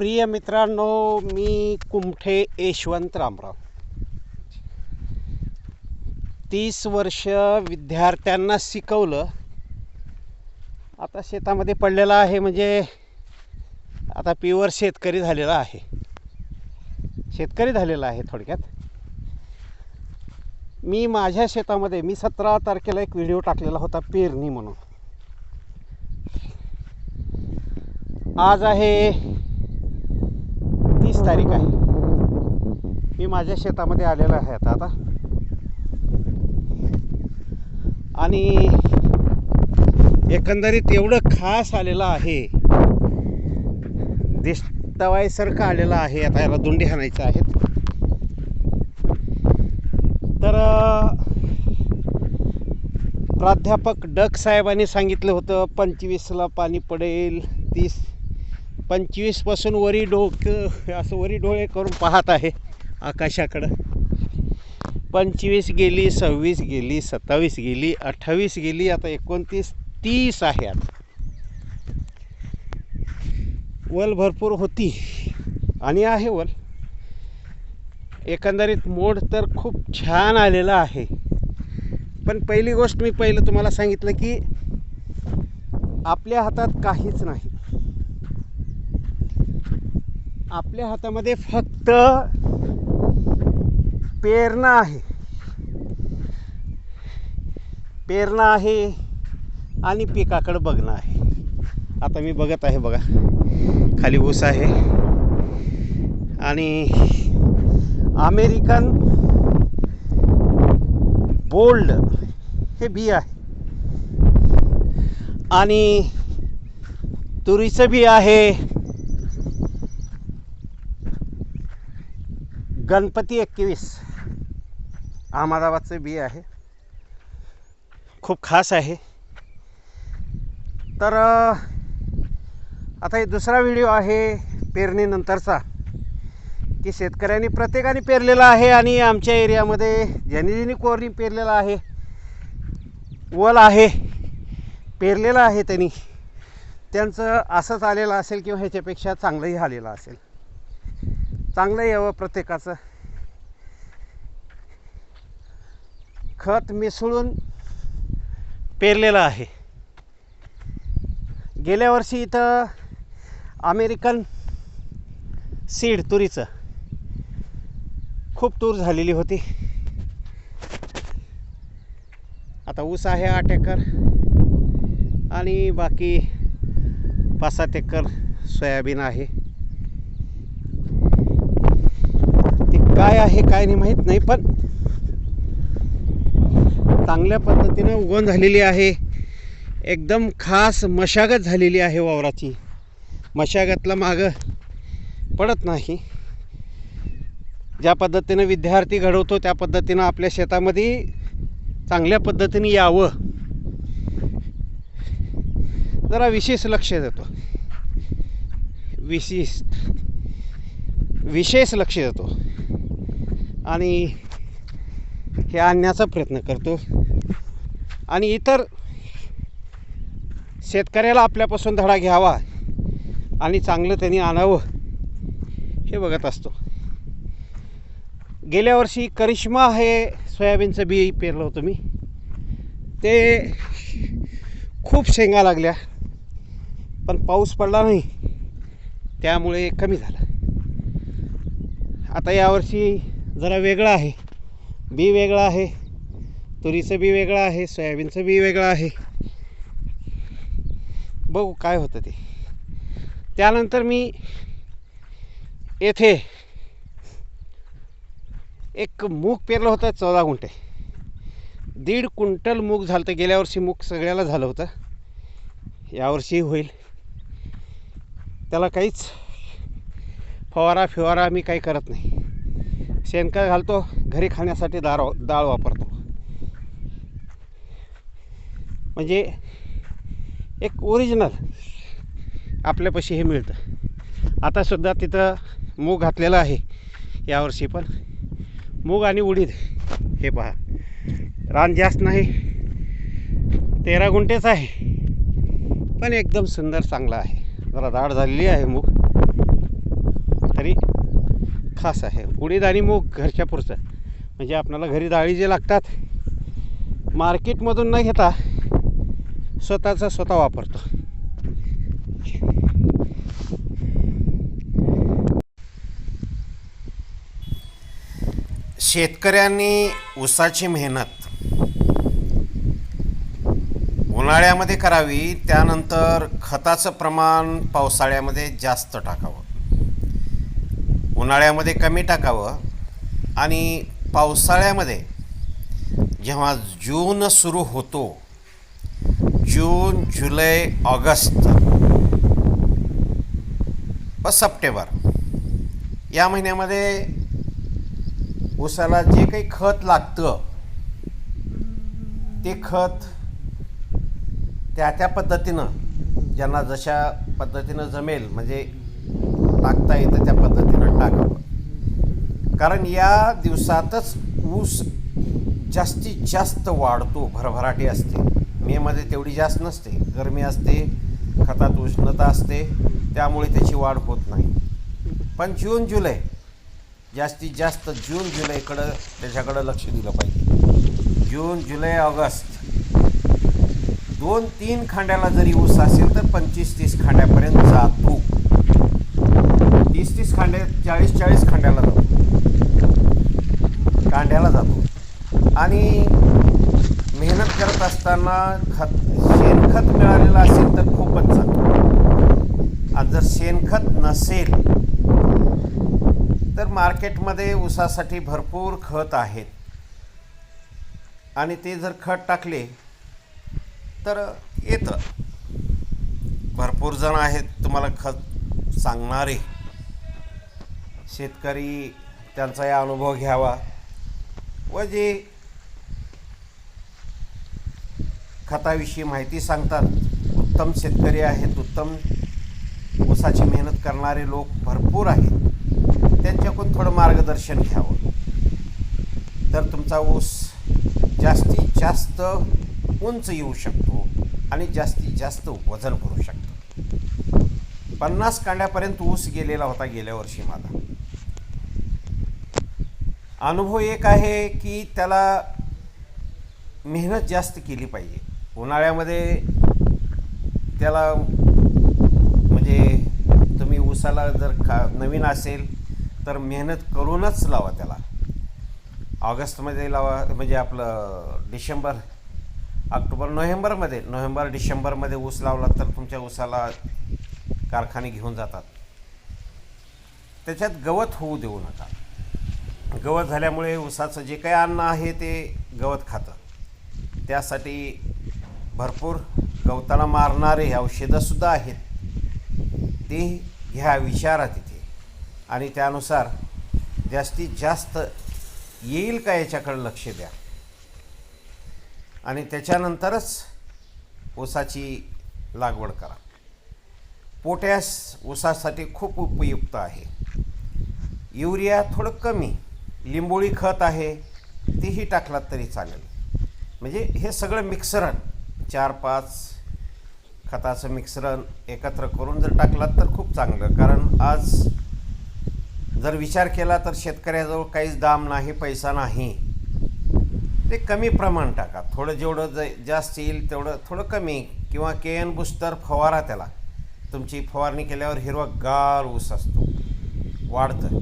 प्रिय मित्रांनो मी कुमठे यशवंत रामराव. तीस वर्ष विद्यार्थ्यांना शिकवलं. आता शेतामध्ये पडलेला आहे म्हणजे आता प्युअर शेतकरी झालेला आहे. शेतकरी झालेला आहे थोडक्यात. मी माझ्या शेतामध्ये मी सतरा तारखेला एक व्हिडिओ टाकलेला होता पेरणी म्हणून. आज आहे तारीख आहे. मी माझ्या शेतामध्ये आलेलो आहे आता आता. आणि एकंदरीत एवढं खास आलेलं आहे. दिसतवायसारखं आलेलं आहे आता याला दुंडी हाणायचं आहेत. तर प्राध्यापक डक साहेबांनी सांगितलं होतं पंचवीसला पाणी पडेल तीस पंचवीसपासून वरी डोकं असं वरी डोळे करून पाहत आहे आकाशाकडं. पंचवीस गेली सव्वीस गेली सत्तावीस गेली अठ्ठावीस गेली आता एकोणतीस तीस आहे आता. वल भरपूर होती आणि आहे वल. एकंदरीत मोड तर खूप छान आलेला आहे. पण पहिली गोष्ट मी पहिलं तुम्हाला सांगितलं की आपल्या हातात काहीच नाही. आपल्या हातामध्ये फक्त पेरणं आहे. पेरणं आहे आणि पिकाकडं बघणं आहे. आता मी बघत आहे बघा. खाली ऊस आहे. आणि अमेरिकन बोल्ड हे बी आहे. आणि तुरीचं बी आहे. गणपती एकवीस. अहमदाबादचं बी आहे. खूप खास आहे. तर आता हे दुसरा व्हिडिओ आहे पेरणीनंतरचा की शेतकऱ्यांनी प्रत्येकाने पेरलेला आहे आणि आमच्या एरियामध्ये ज्यांनी ज्यांनी कोरणी पेरलेला आहे वल आहे पेरलेलं आहे त्यांनी त्यांचं असंच आलेलं असेल किंवा ह्याच्यापेक्षा चांगलंही आलेलं असेल. चांगलं यावं प्रत्येकाचं. खत मिसळून पेरलेलं आहे. गेल्या वर्षी इथं अमेरिकन सीड तुरीचं खूप तूर झालेली होती. आता ऊस आहे आठ एकर आणि बाकी पाच सात एकर सोयाबीन आहे. काय आहे काय नाही माहीत नाही पण चांगल्या पद्धतीनं उगवण झालेली आहे. एकदम खास मशागत झालेली आहे वावराची. मशागतला मागं पडत नाही. ज्या पद्धतीनं विद्यार्थी घडवतो त्या पद्धतीनं आपल्या शेतामध्ये चांगल्या पद्धतीने यावं. जरा विशेष लक्ष देतो. विशेष विशेष लक्ष देतो. आणि हे आणण्याचा प्रयत्न करतो. आणि इतर शेतकऱ्याला आपल्यापासून धडा घ्यावा आणि चांगलं त्यांनी आणावं हे बघत असतो. गेल्या वर्षी करिश्मा हे सोयाबीनचं बी पेरलं होतं मी. ते खूप शेंगा लागल्या पण पाऊस पडला नाही त्यामुळे कमी झालं. आता यावर्षी जरा वेगळं आहे. बी वेगळं आहे. तुरीचं बी वेगळं आहे. सोयाबीनचं बी वेगळं आहे. बघू काय होतं ते. त्यानंतर मी येथे एक मूग पेरलं होतं चौदा गुंठे. दीड क्विंटल मूग झालं तर गेल्या वर्षी मूग सगळ्याला झालं होतं. यावर्षी होईल. त्याला काहीच फवारा फिवारा मी काही करत नाही. शेणखत घालतो घरी खाण्यासाठी दार डाळ वापरतो. म्हणजे एक ओरिजिनल आपल्यापाशी हे मिळतं. आतासुद्धा तिथं मूग घातलेलं आहे यावर्षी पण. मूग आणि उडीद हे पहा. रान जास्त नाही तेरा गुंठेच आहे. पण एकदम सुंदर चांगला आहे. जरा दाढ झालेली आहे मूग. खास आहे. उडीद आणि मूग घरच्या पुरतं. म्हणजे आपल्याला घरी डाळी जे लागतात मार्केटमधून न घेता स्वतःचा स्वतः वापरतो. शेतकऱ्यांनी ऊसाची मेहनत उन्हाळ्यामध्ये करावी त्यानंतर खताचं प्रमाण पावसाळ्यामध्ये जास्त टाकावं. उन्हाळ्यामध्ये कमी टाकावं आणि पावसाळ्यामध्ये जेव्हा जून सुरू होतो जून जुलै ऑगस्ट व सप्टेंबर या महिन्यामध्ये ऊसाला जे काही खत लागतं ते खत त्या त्या पद्धतीनं ज्यांना जशा पद्धतीनं जमेल म्हणजे टाकता येतं त्या पद्धतीनं टाकावं. कारण या दिवसातच ऊस जास्तीत जास्त वाढतो भरभराटी असते. मेमध्ये तेवढी जास्त नसते. गरमी असते खतात उष्णता असते त्यामुळे त्याची वाढ होत नाही. पण जून जुलै जास्तीत जास्त जून जुलैकडं त्याच्याकडं लक्ष दिलं पाहिजे. जून जुलै ऑगस्ट दोन तीन खांड्याला जरी ऊस असेल तर पंचवीस तीस खांड्यापर्यंत जातो तीस तीस खांड्या चाळीस चाळीस खांड्याला जातो कांड्याला जातो आणि मेहनत त्यांना खत शेणखत मिळालेलं असेल तर खूपच चांगलं. आणि जर शेणखत नसेल तर मार्केटमध्ये ऊसासाठी भरपूर खत आहेत. आणि ते जर खत टाकले तर येतं. भरपूर जण आहेत तुम्हाला खत सांगणारे. शेतकरी त्यांचा या अनुभव घ्यावा. व जे खताविषयी माहिती सांगतात. उत्तम शेतकरी आहेत उत्तम ऊसाची मेहनत करणारे लोक भरपूर आहेत. त्यांच्याकडून थोडं मार्गदर्शन घ्यावं. तर तुमचा ऊस जास्तीत जास्त उंच येऊ शकतो आणि जास्तीत जास्त वजन करू शकतो. पन्नास कांड्यापर्यंत ऊस गेलेला होता गेल्या वर्षी माझा. अनुभव एक आहे की त्याला मेहनत जास्त केली पाहिजे. उन्हाळ्यामध्ये त्याला म्हणजे तुम्ही ऊसाला जर खा नवीन असेल तर मेहनत करूनच लावा त्याला. ऑगस्टमध्ये लावा म्हणजे आपलं डिसेंबर ऑक्टोबर नोव्हेंबरमध्ये नोव्हेंबर डिसेंबरमध्ये ऊस लावला तर तुमच्या ऊसाला कारखाने घेऊन जातात. त्याच्यात गवत होऊ देऊ नका. गवत झाल्यामुळे ऊसाचं जे काही अन्न आहे ते गवत खातं. त्यासाठी भरपूर गवताला मारणारे औषधंसुद्धा आहेत. ते घ्या विचारा तिथे. आणि त्यानुसार जास्तीत जास्त येईल का याच्याकडं लक्ष द्या. आणि त्याच्यानंतरच ऊसाची लागवड करा. पोटॅश ऊसासाठी खूप उपयुक्त आहे. युरिया थोडं कमी लिंबोळी खत आहे तेही टाकलात तरी चालेल. म्हणजे हे सगळं मिक्सरण चार पाच खताचं मिक्सरण एकत्र करून जर टाकलात तर खूप चांगलं. कारण आज जर विचार केला तर शेतकऱ्याजवळ काहीच दाम नाही पैसा नाही. ते कमी प्रमाण टाका. थोडं जेवढं ज जास्त येईल तेवढं थोडं कमी. किंवा के एन बुस्टर फवारा त्याला. तुमची फवारणी केल्यावर हिरवा गार ऊस असतो. वाढतं